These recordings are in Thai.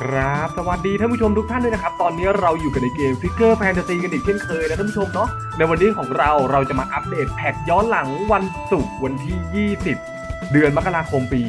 ครับสวัสดีท่านผู้ชมทุกท่านด้วยนะครับ ตอนนี้เราอยู่กันในเกมฟิกเกอร์แฟนตาซีกันอีกเช่นเคยนะท่านผู้ชมเนาะในวันนี้ของเราเราจะมาอัปเดตแพ็กย้อนหลังวันศุกร์วันที่ 20 เดือนมกราคมปี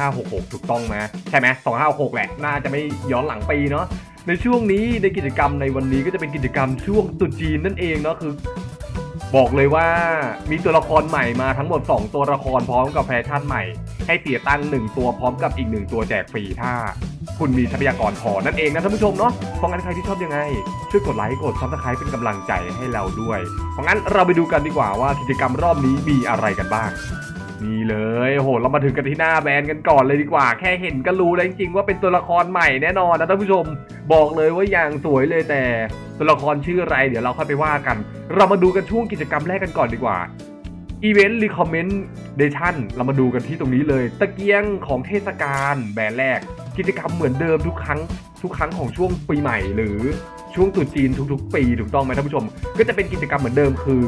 2566 ถูกต้องไหมใช่ไหม2566 แหละ น่าจะไม่ย้อนหลังปีเนาะในช่วงนี้ในกิจกรรมในวันนี้ก็จะเป็นกิจกรรมช่วงตรุษจีนนั่นเองเนาะคือ บอกเลยว่ามีตัวละครใหม่มาทั้งหมด 2 ตัวละครพร้อมกับแฟชั่นใหม่ ให้เสียตังค์หนึ่งตัวพร้อมกับอีกหนึ่งตัวแจกฟรีถ้า คุณมีทรัพยากรพอนั่นเองนะท่านผู้ชมเนาะเพราะงั้นใครที่ชอบยังไง ช่วยกดไลค์กดซับสไครป์เป็นกำลังใจให้เราด้วย เพราะงั้นเราไปดูกันดีกว่าว่ากิจกรรมรอบนี้มีอะไรกันบ้างนี่เลยโหเรามาถึงกันที่หน้าแบรนด์กันก่อนเลยดีกว่า แค่เห็นก็รู้แล้วจริงๆว่าเป็นตัวละครใหม่แน่นอนนะท่านผู้ชมบอกเลยว่าอย่างสวยเลยแต่ตัวละครชื่ออะไร เดี๋ยวเราค่อยไปว่ากัน เรามาดูกันช่วงกิจกรรมแรกกันก่อนดีกว่าอีเวนต์รีคอมเมนต์เดชั่นเรามาดูกันที่ตรงนี้เลย ตะเกียงของเทศกาลแบรนด์แรก กิจกรรมเหมือนเดิมทุกครั้ง ทุกครั้งของช่วงปีใหม่หรือช่วงตรุษจีนทุกๆ ปีถูกต้องไหมท่านผู้ชม ก็จะเป็นกิจกรรมเหมือนเดิมคือ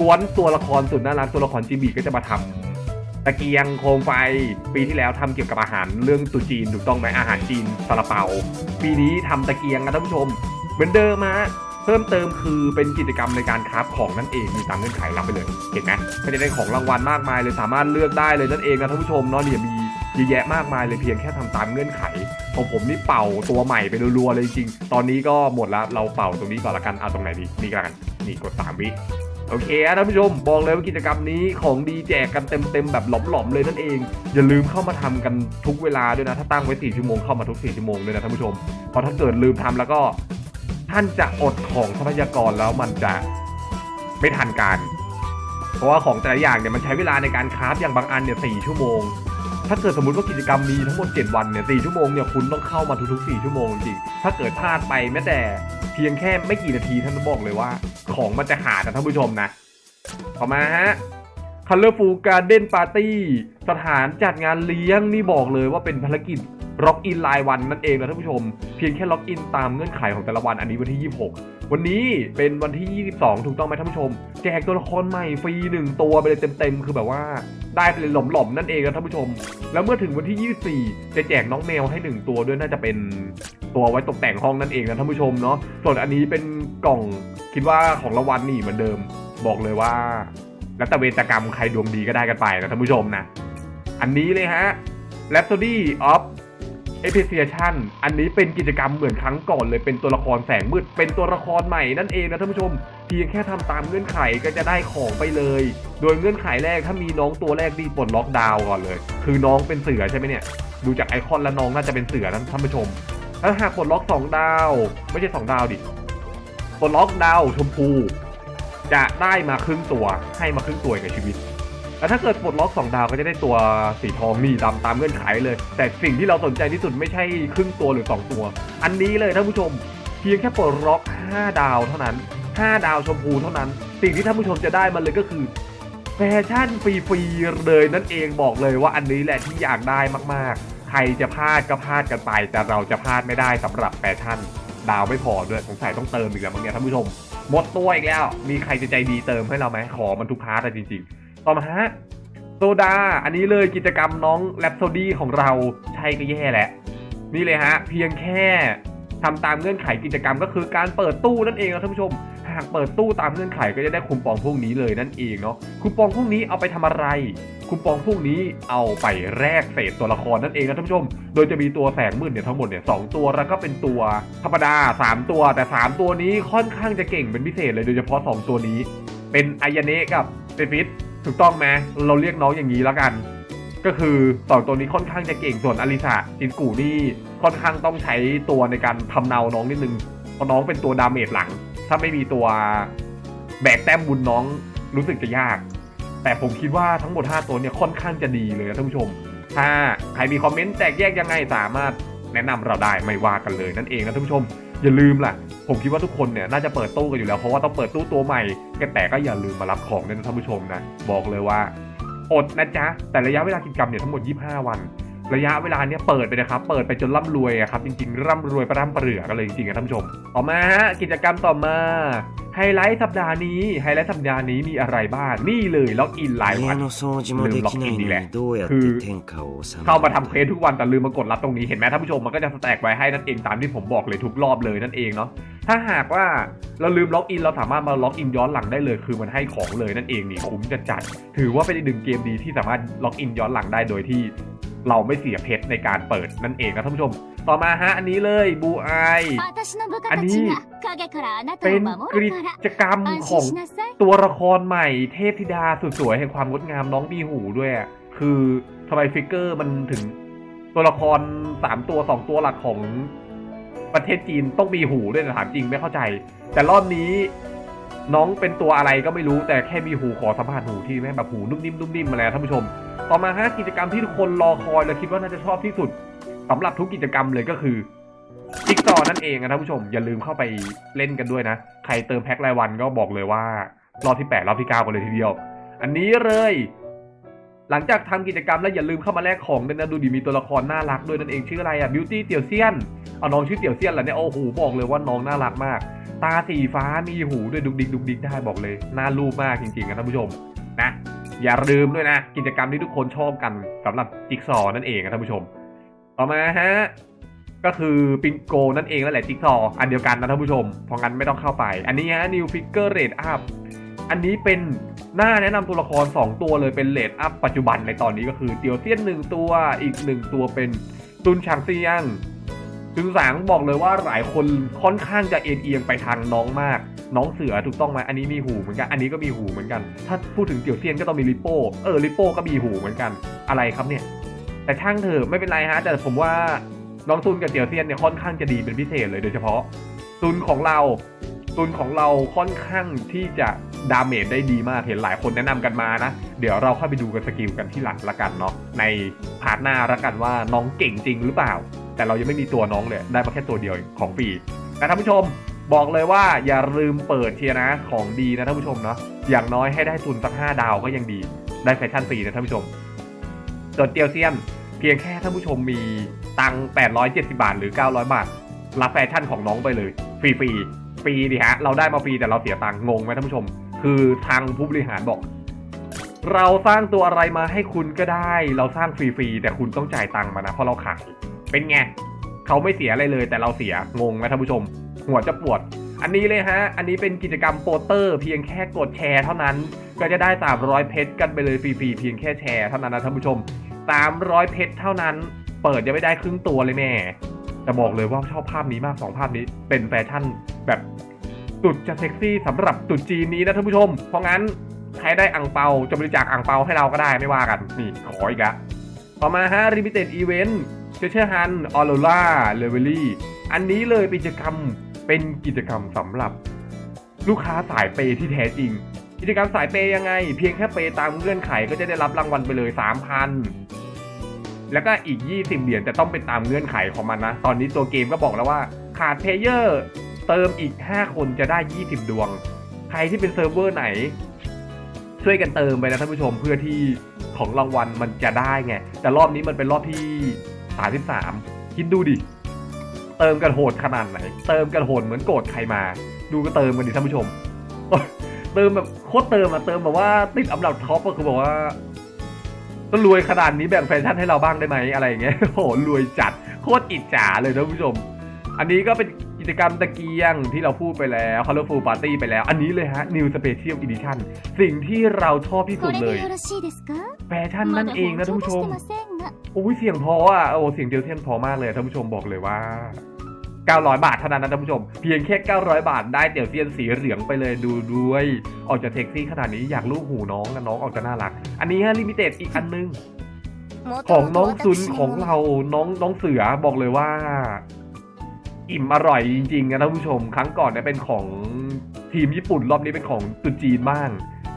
กวนตัวละครสุดน่ารักตัวละครจีบีก็จะมาทำตะเกียงโคมไฟ ปีที่แล้วทำเกี่ยวกับอาหารเรื่องตรุษจีนถูกต้องไหมอาหารจีนซาลาเปา ปีนี้ทำตะเกียงนะท่านผู้ชม เหมือนเดิมฮะเพิ่มเติมคือเป็นกิจกรรมในการคราฟของนั่นเองมีตามเงื่อนไขรับไปเลยเห็นไหมไม่ได้ได้ของรางวัลมากมายเลยสามารถเลือกได้เลยนั่นเองนะท่านผู้ชมเนาะเนี่ยมี เยอะแยะมากมายเลยเพียงแค่ทำตามเงื่อนไขของผมนี่เป่าตัวใหม่ไปรัวๆเลยจริง ตอนนี้ก็หมดแล้วเราเป่าตรงนี้ก่อนละกันเอาตรงไหนดีนี่กันนี่กดสามวิโอเคอะท่านผู้ชมบอกเลยว่ากิจกรรมนี้ของดีแจกกันเต็มๆแบบหลอมๆเลยนั่นเอง อย่าลืมเข้ามาทำกันทุกเวลาด้วยนะ ถ้าตั้งไว้4ชั่วโมงเข้ามาทุก4ชั่วโมงด้วยนะท่านผู้ชมเพราะถ้าเกิดลืมทำแล้วก็ท่านจะอดของทรัพยากรแล้วมันจะไม่ทันการ เพราะว่าของแต่ละอย่างเนี่ยมันใช้เวลาในการคราฟอย่างบางอันเนี่ยสี่ชั่วโมง ถ้าเกิดสมมติว่ากิจกรรมมีทั้งหมด 7 วันเนี่ยสี่ชั่วโมงเนี่ยคุณต้องเข้ามาทุกๆ 4 ชั่วโมงจริงๆถ้าเกิดพลาดไปแม้แต่เพียงแค่ไม่กี่นาทีท่านบอกเลยว่า ของมันจะหาดนะท่านผู้ชมนะต่อมาฮะ Colorful Garden Party สถานจัดงานเลี้ยงนี่บอกเลยว่าเป็นภารกิจ ล็อกอินรายวันนั่นเองนะท่านผู้ชม เพียงแค่ล็อกอินตามเงื่อนไขของแต่ละวันอันนี้วันที่ 26 วันนี้เป็นวันที่ 22 ถูกต้องไหมท่านผู้ชม แจกตัวละครใหม่ฟรีหนึ่งตัวไปเลยเต็มๆ คือแบบว่าได้ไปเลยหล่อมๆนั่นเองนะท่านผู้ชม แล้วเมื่อถึงวันที่ 24 จะแจกน้องแมวให้ 1 ตัวด้วยน่าจะเป็นตัวไว้ตกแต่งห้องนั่นเองนะท่านผู้ชมเนาะ ส่วนอันนี้เป็นกล่องคิดว่าของรางวัลนี่เหมือนเดิม บอกเลยว่า แล้วแต่เวรกรรมใครดวงดีก็ได้กันไปนะท่านผู้ชมนะ อันนี้เลยฮะ Rhapsody of Appreciation อันนี้เป็นกิจกรรมเหมือนครั้งก่อนเลยเป็นตัวละครแสงมืด เป็นตัวละครใหม่นั่นเองนะท่านผู้ชม เพียงแค่ทำตามเงื่อนไขก็จะได้ของไปเลย โดยเงื่อนไขแรกถ้ามีน้องตัวแรกดีปลดล็อกดาวน์ก่อนเลย คือน้องเป็นเสือใช่ไหมเนี่ย ดูจากไอคอนแล้วน้องน่าจะเป็นเสือนะท่านผู้ชม ถ้าหากปลดล็อกสองดาว ไม่ใช่สองดาวดิ ปลดล็อกดาวชมพู จะได้มาครึ่งตัวให้มาครึ่งตัวกับชีวิต แล้วถ้าเกิดปลดล็อกสองดาวก็จะได้ตัวสีทองนี่ดำตามเงื่อนไขเลย แต่สิ่งที่เราสนใจที่สุดไม่ใช่ครึ่งตัวหรือ 2 ตัว อันนี้เลยท่านผู้ชม เพียงแค่ปลดล็อก 5 ดาวเท่านั้น 5 ดาวชมพูเท่านั้น สิ่งที่ท่านผู้ชมจะได้มันเลยก็คือแฟชั่นฟรีๆเลยนั่นเองบอกเลยว่าอันนี้แหละที่อยากได้มากๆ ใครจะพลาดก็พลาดกันไป แต่เราจะพลาดไม่ได้สำหรับแฟชั่นดาวไม่พอด้วยสงสัยต้องเติมอีกแล้วบางอย่างท่านผู้ชม หมดตัวอีกแล้ว มีใครจะใจดีเติมให้เราไหมขอมันทุกพาร์ทเลยจริงๆ ต่อมาฮะโซดา อันนี้เลยกิจกรรมน้องแรปโซดี้ของเราใช่ก็แย่แหละ นี่เลยฮะ เพียงแค่ทำตามเงื่อนไขกิจกรรมก็คือการเปิดตู้นั่นเองนะท่านผู้ชม หากเปิดตู้ตามเงื่อนไขก็จะได้คูปองพวกนี้เลยนั่นเองเนาะคูปองพวกนี้เอาไปทำอะไรคูปองพวกนี้เอาไปแลกเศษตัวละครนั่นเองนะท่านผู้ชม โดยจะมีตัวแสงมืดเนี่ยทั้งหมดเนี่ยสองตัวแล้วก็เป็นตัวธรรมดา 3 ตัว แต่ 3 ตัวนี้ค่อนข้างจะเก่งเป็นพิเศษเลยโดยเฉพาะ 2 ตัวนี้ เป็นอายาเนะกับเซฟิต ถูกต้องไหมเราเรียกน้องอย่างนี้แล้วกัน ก็คือสองตัวนี้ค่อนข้างจะเก่งส่วนอลิซาจินกูนี่ค่อนข้างต้องใช้ตัวในการทำเนาน้องนิดนึงเพราะน้องเป็นตัวดาเมจหลัง ถ้าไม่มีตัวแบกแต้มบุญน้องรู้สึกจะยาก แต่ผมคิดว่าทั้งหมด 5 ตัวเนี่ยค่อนข้างจะดีเลยนะท่านผู้ชม ถ้าใครมีคอมเมนต์แตกแยกยังไงสามารถแนะนำเราได้ไม่ว่ากันเลยนั่นเองนะท่านผู้ชม อย่าลืมล่ะ ผมคิดว่าทุกคนเนี่ยน่าจะเปิดตู้กันอยู่แล้วเพราะว่าต้องเปิดตู้ตัวใหม่แต่ก็อย่าลืมมารับของนะท่านผู้ชมนะบอกเลยว่า อดนะจ๊ะแต่ระยะเวลากิจกรรมเนี่ยทั้งหมด 25 วัน ระยะเวลาเนี่ยเปิดไปนะครับเปิดไปจนร่ำรวยครับจริงๆ ร่ำรวยประร่ำประเรือกันเลยจริงๆนะท่านผู้ชมต่อมาฮะกิจกรรมต่อมาไฮไลท์สัปดาห์นี้ไฮไลท์สัปดาห์นี้มีอะไรบ้างนี่เลยล็อกอินลายวันลืมล็อกอินดีแหละคือเข้ามาทำเควสทุกวันแต่ลืมมากดรับตรงนี้เห็นไหมท่านผู้ชมมันก็จะแตกไว้ให้นั่นเองตามที่ผมบอกเลยทุกรอบเลยนั่นเองเนาะ ถ้าหากว่าเราลืมล็อกอินเราสามารถมาล็อกอินย้อนหลังได้เลย คือมันให้ของเลยนั่นเองนี่คุ้มจะจัด ถือว่าเป็นหนึ่งเกมดีที่สามารถล็อกอินย้อนหลังได้โดยที่เราไม่เสียเพชรในการเปิดนั่นเองนะท่านผู้ชม ต่อมาฮะอันนี้เลยบูไออันนี้เป็นกิจกรรมของตัวละครใหม่เทพธิดาสุดสวยแห่งความงดงามน้องมีหูด้วย คือทำไมฟิกเกอร์มันถึงตัวละคร 3 ตัว 2 ตัวหลักของ ประเทศจีนต้องมีหูด้วยนะถามจริงไม่เข้าใจ แต่รอบนี้น้องเป็นตัวอะไรก็ไม่รู้แต่แค่มีหูขอสัมผัสหูที่แม่งแบบหูนุ่มนิ่มนุ่มนิ่มมาแล้วท่านผู้ชม ต่อมาฮะกิจกรรมที่ทุกคนรอคอยและคิดว่าน่าจะชอบที่สุดสำหรับทุกกิจกรรมเลยก็คือจิ๊กซอนั่นเองนะท่านผู้ชม อย่าลืมเข้าไปเล่นกันด้วยนะ ใครเติมแพ็ครายวันก็บอกเลยว่ารอบที่ 8 รอบที่ 9 กันเลยทีเดียว อันนี้เลย หลังจากทำกิจกรรมแล้วอย่าลืมเข้ามาแลกของด้วยนะดูดีมีตัวละครน่ารักด้วยนั่นเองชื่ออะไรอะบิวตี้เตี่ยวเซียนเอาน้องชื่อเตี่ยวเซียนเหรอเนี่ยโอ้โหบอกเลยว่าน้องน่ารักมาก ตาสีฟ้ามีหูด้วยดุกดิกดุกดิกได้บอกเลยน่ารูปมากจริงๆนะท่านผู้ชมนะอย่าลืมด้วยนะ กิจกรรมที่ทุกคนชอบกันสำหรับจิ๊กซอนั่นเองนะท่านผู้ชม ต่อมาฮะก็คือปิงโกนั่นเองนั่นแหละจิ๊กซอว์อันเดียวกันนะท่านผู้ชมเพราะงั้นไม่ต้องเข้าไป อันนี้ฮะ New Figure Rate Up อัพ อันนี้เป็นหน้าแนะนำตัวละคร 2 ตัวเลยเป็นเลดอัพปัจจุบันในตอนนี้ก็คือเตียวเซียนหนึ่งตัวอีกหนึ่งตัวเป็นตุนชางเซียงตุนสางบอกเลยว่าหลายคนค่อนข้างจะเอ็นเอียงไปทางน้องมาก น้องเสือถูกต้องไหมอันนี้มีหูเหมือนกันอันนี้ก็มีหูเหมือนกัน ถ้าพูดถึงเตียวเซียนก็ต้องมีลิโป้เออลิโป้ก็มีหูเหมือนกันอะไรครับเนี่ย แต่ช่างเถอะไม่เป็นไรฮะแต่ผมว่าน้องตุนกับเตียวเซียนเนี่ยค่อนข้างจะดีเป็นพิเศษเลยโดยเฉพาะตุนของเรา ตุนของเราค่อนข้างที่จะดาเมจได้ดีมากเห็นหลายคนแนะนำกันมานะ เดี๋ยวเราเข้าไปดูกันสกิลกันที่หลังละกันเนาะในพาร์ทหน้าละกันว่าน้องเก่งจริงหรือเปล่า แต่เรายังไม่มีตัวน้องเลยได้มาแค่ตัวเดียวของฟรีแต่ท่านผู้ชมบอกเลยว่าอย่าลืมเปิดเทียนะของดีนะท่านผู้ชมเนาะอย่างน้อยให้ได้ทุนสักห้าดาวก็ยังดี ได้แฟชั่นฟรีนะท่านผู้ชมส่วนเตียวเซียนเพียงแค่ท่านผู้ชมมีตัง 870 บาทหรือ 900 บาท รับแฟชั่นของน้องไปเลย ฟรีๆ รีดิฮะ เราได้มาฟรีแต่เราเสียตังค์งงไหมท่านผู้ชม คือทางผู้บริหารบอก เราสร้างตัวอะไรมาให้คุณก็ได้ เราสร้างฟรีๆแต่คุณต้องจ่ายตังค์มานะเพราะเราขายเป็นไงเขาไม่เสียอะไรเลยแต่เราเสียงงไหมท่านผู้ชม หัวจะปวด อันนี้เลยฮะ อันนี้เป็นกิจกรรมโปสเตอร์ เพียงแค่กดแชร์เท่านั้น ก็จะได้ 300 เพชรกันไปเลยฟรีๆเพียงแค่แชร์เท่านั้นนะท่านผู้ชม 300 เพชรเท่านั้น เปิดยังไม่ได้ครึ่งตัวเลยแม่แต่บอกเลยว่าชอบภาพนี้มากสองภาพนี้เป็นแฟชั่น แบบสุดจะเซ็กซี่สำหรับตุดจีนนี้นะท่านผู้ชม เพราะงั้นใครได้อ่งเปาจะบริจาคอ่งเปาให้เราก็ได้ไม่ว่ากัน นี่ขออีกละต่อมาฮะ Limited Event เชเชอร์ฮันออโรล่าเลเวลี่อันนี้เลยเป็นกิจกรรมเป็นกิจกรรมสำหรับ ลูกค้าสายเปย์ที่แท้จริง กิจกรรมสายเปย์ยังไง เพียงแค่เปย์ตามเงื่อนไขก็จะได้รับรางวัลไปเลย3,000แล้วก็อีก 20 เหรียญแต่ต้องเป็นตามเงื่อนไขของมันนะ ตอนนี้ตัวเกมก็บอกแล้วว่าขาดเพลเยอร์ เติมอีก 5 คนจะได้ 20 ดวง ใครที่เป็นเซิร์ฟเวอร์ไหน ช่วยกันเติมไปนะท่านผู้ชมเพื่อที่ของรางวัลมันจะได้ไง แต่รอบนี้มันเป็นรอบที่ 33 คิดดูดิ เติมกันโหดขนาดไหน เติมกันโหดเหมือนโกรธใครมา ดูก็เติมกันดิท่านผู้ชม เติมแบบโคตรเติมอะเติมแบบว่าติดอันดับท็อปก็คือบอกว่าต้องรวยขนาดนี้แบ่งแฟชั่นให้เราบ้างได้ไหมอะไรอย่างเงี้ยโหรวยจัดโคตรอิจฉาเลยท่านผู้ชม อันนี้ก็เป็น จกรรมตะเกียงที่เราพูดไปแล้ว Colorful Party ไปแล้ว อันนี้เลยฮะ New Special Edition สิ่งที่เราชอบที่สุดเลย แฟชั่นนั่นเองนะท่านผู้ชมโอ้ยเสียงพออะโอ้เสียงเดียวเทียนพอมากเลยท่านผู้ชมบอกเลยว่า900 บาทเท่านั้นนะท่านผู้ชม เพียงแค่ 900 บาทได้เตี่ยวเซียนสีเหลืองไปเลยดูด้วย ออกจากเท็กซี่ขนาดนี้อยากลูกหูน้องนะน้องออกจะน่ารัก อันนี้ฮะลิมิเต็ดอีกอันนึง ของน้องซุนของเราน้องน้องเสือบอกเลยว่า อิ่มอร่อยจริงๆนะท่านผู้ชม ครั้งก่อนเนี่ยเป็นของทีมญี่ปุ่นรอบนี้เป็นของตุจีนบ้าง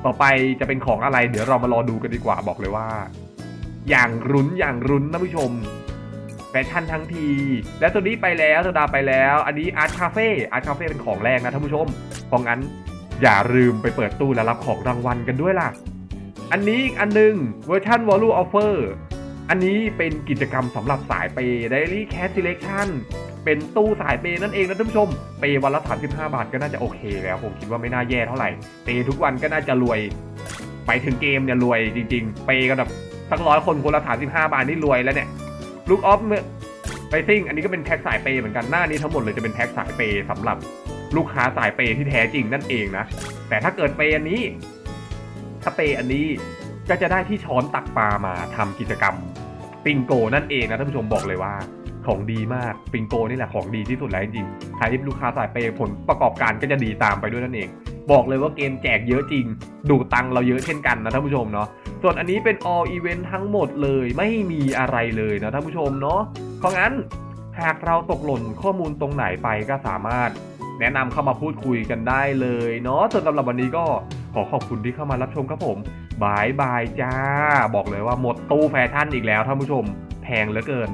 ต่อไปจะเป็นของอะไร เดี๋ยวเรามารอดูกันดีกว่าบอกเลยว่า อย่างรุนอย่างรุนนะผู้ชมแฟชั่นทั้งที และตัวนี้ไปแล้วโซดาไปแล้ว อันนี้อาร์ตคาเฟ่อาร์ตคาเฟ่เป็นของแรงนะท่านผู้ชมเพราะงั้นอย่าลืมไปเปิดตู้และรับของรางวัลกันด้วยล่ะ อันนี้อีกอันหนึงเวอร์ชัน Value Offer อันนี้เป็นกิจกรรมสำหรับสายเปย์ Daily Cash Selection เป็นตู้สายเปย์นั่นเองนะท่านผู้ชม เปย์วันละ35 บาทก็น่าจะโอเคแล้ว ผมคิดว่าไม่น่าแย่เท่าไหร่ เปย์ทุกวันก็น่าจะรวย ไปถึงเกมเนี่ยรวยจริง ๆ เปย์กันแบบสักร้อยคนคนละ35 บาทนี่รวยแล้วเนี่ยลูกออฟเมื่อไปซิ่งอันนี้ก็เป็นแพ็คสายเปย์เหมือนกันหน้านี้ทั้งหมดเลยจะเป็นแพ็คสายเปย์สำหรับลูกค้าสายเปย์ที่แท้จริงนั่นเองนะ แต่ถ้าเกิดเปย์อันนี้ ถ้าเปย์อันนี้ก็จะได้ที่ช้อนตักปลามาทำกิจกรรมปิงโกนั่นเองนะท่านผู้ชมบอกเลยว่า ของดีมากปิงโกนี่แหละของดีที่สุดแล้วจริงๆใครที่ลูกค้าสายเปย์ผลประกอบการก็จะดีตามไปด้วยนั่นเอง บอกเลยว่าเกมแจกเยอะจริง ดูตังเราเยอะเช่นกันนะท่านผู้ชมเนาะส่วนอันนี้เป็น all event ทั้งหมดเลยไม่มีอะไรเลยนะท่านผู้ชมเนาะเพราะงั้นหากเราตกหล่นข้อมูลตรงไหนไปก็สามารถแนะนำเข้ามาพูดคุยกันได้เลยเนาะส่วนสำหรับวันนี้ก็ขอขอบคุณที่เข้ามารับชมครับผมบายบายจ้า บอกเลยว่าหมดตู้แฟชั่นอีกแล้วท่านผู้ชม แพงเหลือเกิน